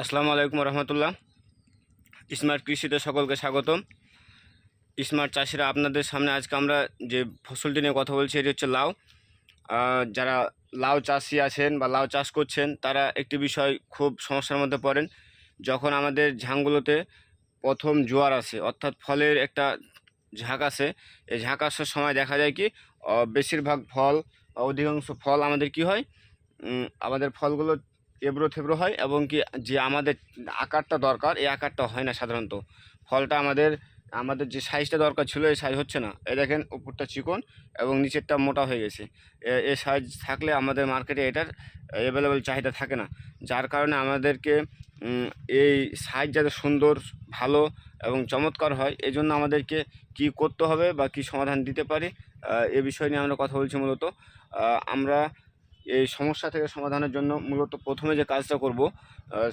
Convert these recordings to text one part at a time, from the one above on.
আসসালামু আলাইকুম রহমতুল্লাহ। স্মার্ট কৃষিতে সকলকে স্বাগতম। স্মার্ট চাষিরা আপনাদের সামনে আজকে আমরা যে ফসলটি নিয়ে কথা বলছি, এটি হচ্ছে লাউ। যারা লাউ চাষি আছেন বা লাউ চাষ করছেন, তারা একটি বিষয় খুব সমস্যার মধ্যে পড়েন। যখন আমাদের ঝাংগুলোতে প্রথম জোয়ার আসে, অর্থাৎ ফলের একটা ঝাঁক আসে, এই ঝাঁক আসার সময় দেখা যায় কি বেশিরভাগ ফল, অধিকাংশ ফল আমাদের কি হয় আমাদের ফলগুলো এবড়ো থেবড়ো হয় এবং কি যে আমাদের আকারটা দরকার, এই আকারটা হয় না সাধারণত। ফলটা আমাদের আমাদের যে সাইজটা দরকার ছিল, এই সাইজ হচ্ছে না। এই দেখেন, উপরটা চিকন এবং নিচেরটা মোটা হয়ে গেছে। এ- সাইজ থাকলে আমাদের মার্কেটে এটার অ্যাভেলেবেল চাহিদা থাকে না। যার কারণে আমাদেরকে এই সাইজ যাতে সুন্দর, ভালো এবং চমৎকার হয় এই জন্য আমাদেরকে কি করতে হবে বা কি সমাধান দিতে পারি এ বিষয় নিয়ে আমরা কথা বলছি মূলত। আমরা এই সমস্যা থেকে সমাধানের জন্য মূলত প্রথমে যে কাজটা করব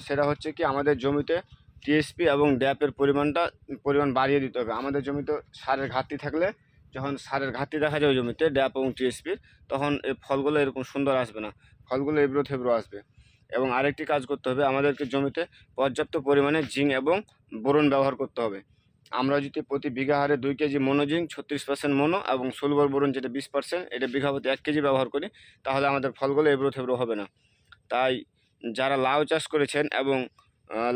সেটা হচ্ছে কি আমাদের জমিতে টিএসপি এবং ড্যাপের পরিমাণটা, পরিমাণ বাড়িয়ে দিতে হবে। আমাদের জমিতে সারের ঘাটতি থাকলে, যখন সারের ঘাটতি দেখা যাবে জমিতে ড্যাপ এবং টিএসপির তখন এই ফলগুলো এরকম সুন্দর আসবে না। ফলগুলো এবড়ো থেবড়ো আসবে। এবং আরেকটি কাজ করতে হবে, আমাদেরকে জমিতে পর্যাপ্ত পরিমাণে জিঙ্ক এবং বোরন ব্যবহার করতে হবে। আমরা যদি প্রতি বিঘা হারে দুই কেজি মনোজিঙ্ক ছত্রিশ পার্সেন্ট মনো এবং সুলবর বোরন যেটা বিশ পার্সেন্ট এটা বিঘা প্রতি এক কেজি ব্যবহার করি, তাহলে আমাদের ফলগুলো এবড়ো থেবড়ো হবে না। তাই যারা লাউ চাষ করেছেন এবং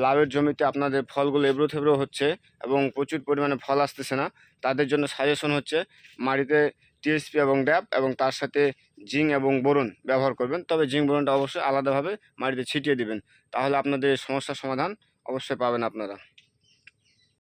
লাউয়ের জমিতে আপনাদের ফলগুলো এবড়ো থেবড়ো হচ্ছে এবং প্রচুর পরিমাণে ফল আসতেছে না, তাদের জন্য সাজেশন হচ্ছে মাটিতে টিএসপি এবং ড্যাপ এবং তার সাথে জিঙ্ক এবং বোরন ব্যবহার করবেন। তবে জিঙ্ক বোরনটা অবশ্যই আলাদাভাবে মাটিতে ছিটিয়ে দিবেন। তাহলে আপনাদের সমস্যার সমাধান অবশ্যই পাবেন আপনারা।